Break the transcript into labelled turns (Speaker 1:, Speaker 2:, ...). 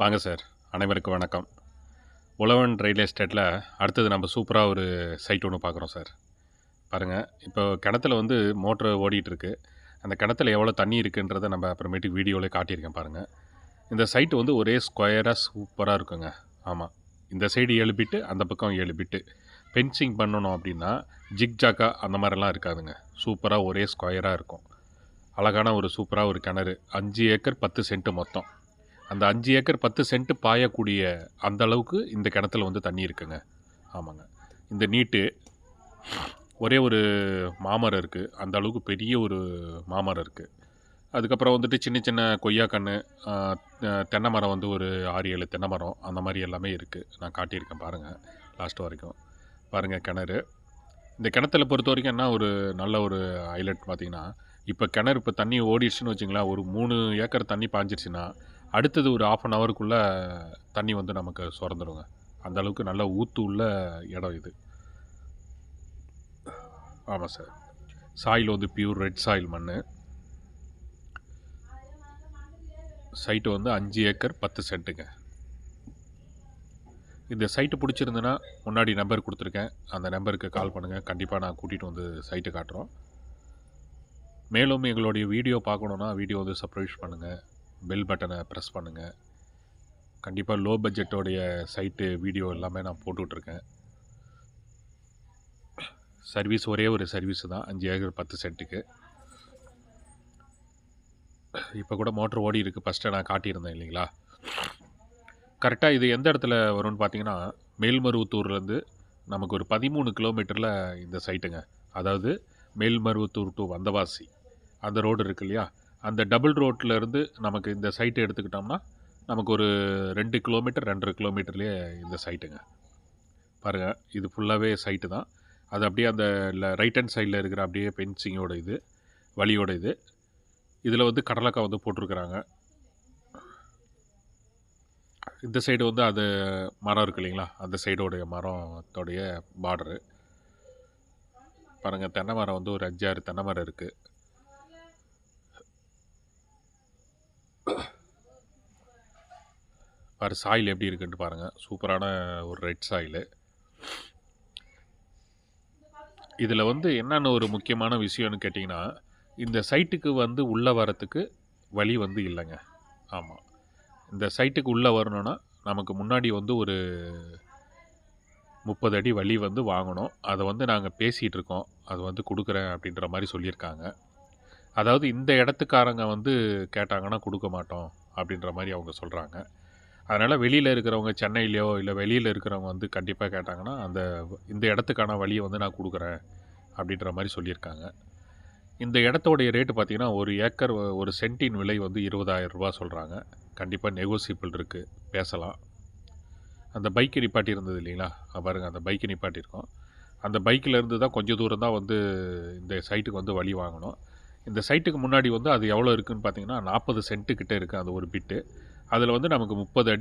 Speaker 1: வாங்க சார் அனைவருக்கும் வணக்கம். உழவன் ரயில்வே எஸ்டேட்டில் அடுத்தது நம்ம சூப்பராக ஒரு சைட் ஒன்று பார்க்குறோம் சார். பாருங்கள் இப்போ கிணத்துல வந்து மோட்ரு ஓடிட்டுருக்கு. அந்த கிணத்துல எவ்வளோ தண்ணி இருக்குன்றதை நம்ம அப்புறமேட்டுக்கு வீடியோவில் காட்டியிருக்கேன் பாருங்கள் இந்த சைட்டு வந்து ஒரே ஸ்கொயராக சூப்பராக இருக்குங்க. ஆமாம் இந்த சைடு ஏழு பிட்டு அந்த பக்கம் ஏழு பிட்டு. பென்சிங் பண்ணணும் அப்படின்னா ஜிக் ஜாக்கா அந்த மாதிரிலாம் இருக்காதுங்க. சூப்பராக ஒரே ஸ்கொயராக இருக்கும். அழகான ஒரு சூப்பராக ஒரு கிணறு. அஞ்சு ஏக்கர் பத்து சென்ட்டு மொத்தம். அந்த அஞ்சு ஏக்கர் பத்து சென்ட் பாயக்கூடிய அந்த அளவுக்கு இந்த கிணத்துல வந்து தண்ணி இருக்குங்க. ஆமாங்க. இந்த நீட்டு ஒரே ஒரு மாமரம் இருக்குது அந்த அளவுக்கு பெரிய ஒரு மாமரம் இருக்குது அதுக்கப்புறம் வந்துட்டு சின்ன சின்ன கொய்யா கன்று தென்னை மரம் வந்து ஒரு ஆறு ஏழு தென்னை மரம் அந்த மாதிரி எல்லாமே இருக்குது நான் காட்டியிருக்கேன் பாருங்கள் லாஸ்ட் வரைக்கும். பாருங்கள் கிணறு. இந்த கிணத்துல பொறுத்த வரைக்கும் என்ன ஒரு நல்ல ஒரு ஹைலைட் பார்த்திங்கன்னா இப்போ கிணறு இப்போ தண்ணி ஓடிடுச்சுன்னு வச்சிங்களேன் ஒரு மூணு ஏக்கர் தண்ணி பாஞ்சிருச்சுன்னா அடுத்தது ஒரு ஆஃப் அன் ஹவருக்குள்ளே தண்ணி வந்து நமக்கு சுரந்துருங்க. அந்த அளவுக்கு நல்ல ஊத்து உள்ள இடம் இது. ஆமாம் சார் சாயில் வந்து பியூர் ரெட் சாயில் மண் சைட்டு வந்து அஞ்சு ஏக்கர் பத்து சென்ட்டுங்க. இந்த சைட்டு பிடிச்சிருந்துன்னா முன்னாடி நம்பர் கொடுத்துருக்கேன். அந்த நம்பருக்கு கால் பண்ணுங்கள் கண்டிப்பாக நான் கூட்டிகிட்டு வந்து சைட்டு காட்டுறோம். மேலும் எங்களுடைய வீடியோ பார்க்கணுன்னா வீடியோ வந்து சப்ரைஸ் பண்ணுங்கள் பெல் பட்டனை ப்ரெஸ் பண்ணுங்கள் கண்டிப்பாக லோ பட்ஜெட்டோடைய சைட்டு வீடியோ எல்லாமே நான் போட்டுட்ருக்கேன். சர்வீஸ் ஒரே ஒரு சர்வீஸ் தான் அஞ்சு ஏக்கர் பத்து சென்ட்டுக்கு இப்போ கூட மோட்டர் ஓடி இருக்குது ஃபஸ்ட்டு நான் காட்டியிருந்தேன் இல்லைங்களா? கரெக்டாக இது எந்த இடத்துல வரும்னு பார்த்தீங்கன்னா மேல்மருவத்தூர்லேருந்து நமக்கு ஒரு பதிமூணு கிலோமீட்டரில் இந்த சைட்டுங்க அதாவது மேல்மருவத்தூர் டு வந்தவாசி. அந்த ரோடு இருக்கு இல்லையா? அந்த டபுள் ரோட்டில் இருந்து நமக்கு இந்த சைட்டை எடுத்துக்கிட்டோம்னா நமக்கு ஒரு ரெண்டு கிலோமீட்டர் ரெண்டரை கிலோமீட்டர்லேயே இந்த சைட்டுங்க பாருங்கள் இது ஃபுல்லாகவே சைட்டு தான். அது அப்படியே அந்த ரைட் ஹேண்ட் சைடில் இருக்கிற அப்படியே பென்சிங்கோட இது வழியோட இது. இதில் வந்து கடலக்காய் வந்து போட்டிருக்கிறாங்க. இந்த சைடு வந்து அது மரம் இருக்கு இல்லைங்களா? அந்த சைடோடைய மரத்தோடைய பார்டரு பாருங்கள் தென்னை மரம் வந்து ஒரு அஞ்சாறு தென்னை மரம் இருக்குது பாரு சாயில் எப்படி இருக்குன்ட்டு பாருங்கள் சூப்பரான ஒரு ரெட் சாயிலு. இதில் வந்து என்னென்ன ஒரு முக்கியமான விஷயம்னு கேட்டிங்கன்னா இந்த சைட்டுக்கு வந்து உள்ளே வரத்துக்கு வழி வந்து இல்லைங்க. ஆமாம் இந்த சைட்டுக்கு உள்ளே வரணுன்னா நமக்கு முன்னாடி வந்து ஒரு முப்பது அடி வழி வந்து வாங்கணும். அதை வந்து நாங்கள் பேசிகிட்டு இருக்கோம். அது வந்து கொடுக்குறேன் அப்படின்ற மாதிரி சொல்லியிருக்காங்க. அதாவது இந்த இடத்துக்காரங்க வந்து கேட்டாங்கன்னா கொடுக்க மாட்டோம் அப்படின்ற மாதிரி அவங்க சொல்கிறாங்க அதனால் வெளியில் இருக்கிறவங்க சென்னையிலையோ இல்லை வெளியில் இருக்கிறவங்க வந்து கண்டிப்பாக கேட்டாங்கன்னா அந்த இந்த இடத்துக்கான வழியை வந்து நான் கொடுக்குறேன் அப்படின்ற மாதிரி சொல்லியிருக்காங்க. இந்த இடத்தோடைய ரேட்டு பார்த்திங்கன்னா ஒரு ஏக்கர் ஒரு சென்ட்டின் விலை வந்து இருபதாயிரம் ரூபா சொல்கிறாங்க கண்டிப்பாக நெகோசியபிள் இருக்குது பேசலாம். அந்த பைக்கு நிப்பாட்டி இருந்தது இல்லைங்களா? பாருங்கள் அந்த பைக்கு நிப்பாட்டியிருக்கோம் அந்த பைக்கில் இருந்து தான் கொஞ்சம் தூரம் தான் வந்து இந்த சைட்டுக்கு வந்து வழி வாங்கணும். இந்த சைட்டுக்கு முன்னாடி வந்து அது எவ்வளோ இருக்குதுன்னு பார்த்தீங்கன்னா நாற்பது சென்ட்டு கிட்டே இருக்குது அந்த ஒரு பிட்டு அதில் வந்து நமக்கு முப்பது அடி